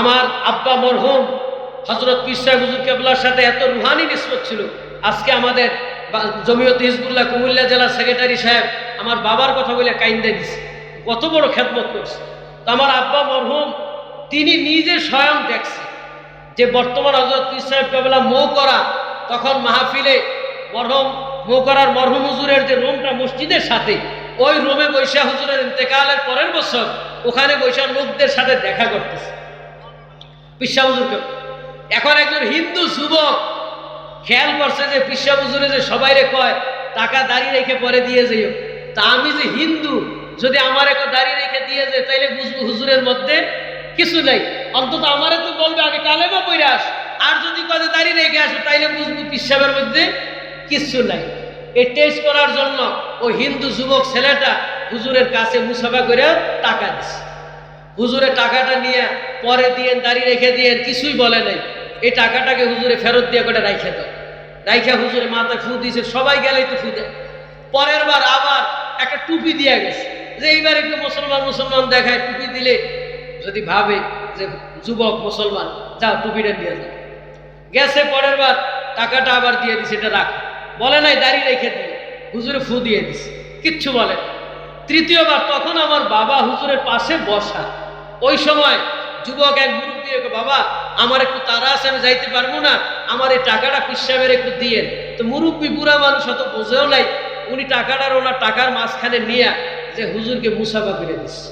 আমার আব্বা মরহুম হজরত পীর সাহেব হুজুর কেবলার সাথে এত রুহানি নিসবত ছিল। আজকে আমাদের জমিয়ত হিজবুল্লাহ কুমিল্লা জেলার সেক্রেটারি সাহেব আমার বাবার কথা বলে কাইন্দা দিছে। কত বড় খেদমত করছে। তো আমার আব্বা মরহুম, তিনি নিজে স্বয়ং দেখছে যে বর্তমান হজরত পীর সাহেব কেবলা মৌ করা, তখন মাহফিলে মরহম, মৌ করার মরহুম হুজুরের যে রুমটা মসজিদের সাথে, ওই রুমে বৈশা হুজুরের ইন্তেকালের পরের বছর ওখানে বৈশা লোকদের সাথে দেখা করতেছে। পিসা এখন একজন হিন্দু যুবক খেয়াল করছে যে পিসা হুজুরে যে সবাইরে কয়, টাকা দাঁড়িয়ে রেখে পরে দিয়ে যাইও তা আমি যে হিন্দু, যদি আমার একটা দাঁড়িয়ে রেখে দিয়ে যায় তাইলে বুঝব হুজুরের মধ্যে কিছু নাই। অন্তত আমারে তো বলবে আগে কালেমা পড়ে আস। আর যদি কয়ে দাঁড়িয়ে রেখে আসো, তাইলে বুঝব পিসাবের মধ্যে কিচ্ছু নাই। এই টেস্ট করার জন্য ওই হিন্দু যুবক ছেলেটা হুজুরের কাছে মুসাফা করে টাকা দিছে। হুজুরে টাকাটা নিয়ে পরে দিয়ে দাঁড়িয়ে রেখে দিয়ে কিছুই বলে নাই। এই টাকাটাকে হুজুরে ফেরত দিয়ে করে রাইখে দাও। রাইখা হুজুরে মাথায় ফু দিয়েছে সবাই গেলেই তো ফু দেয়। পরের বার আবার একটা টুপি দিয়ে গেছে। যে এইবার একটু মুসলমান মুসলমান দেখায়, টুপি দিলে যদি ভাবে যে যুবক মুসলমান যাও টুপিটা দিয়ে যাও। গেছে পরের বার, টাকাটা আবার দিয়ে দিছে, এটা রাখ। বলে নাই, দাঁড়িয়ে রেখে দিয়ে। হুজুরে ফু দিয়ে দিছে। কিচ্ছু বলে। তৃতীয়বার তখন আমার বাবা হুজুরের পাশে বসা। ওই সময় যুবক এক মুরব্বী বাবা, আমার একটু তারা আছে, আমি যাইতে পারব না। আমার এই টাকাটা পিসাবের একটু দিয়েন। তো মুরব্বী বুড়া মানুষ অত বোঝেও নাই, উনি টাকাটার ওনার টাকার মাঝখানে নিয়ে যে হুজুরকে মুসাফা করে দিচ্ছে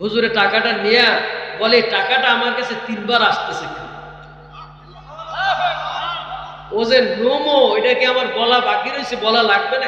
হুজুরে টাকাটা নিয়ে বলে টাকাটা আমার কাছে তিনবার আসতেছে কেন?" ও যে, নোমো, এটা কি আমার বলা বাকি রয়েছে, বলা লাগবে না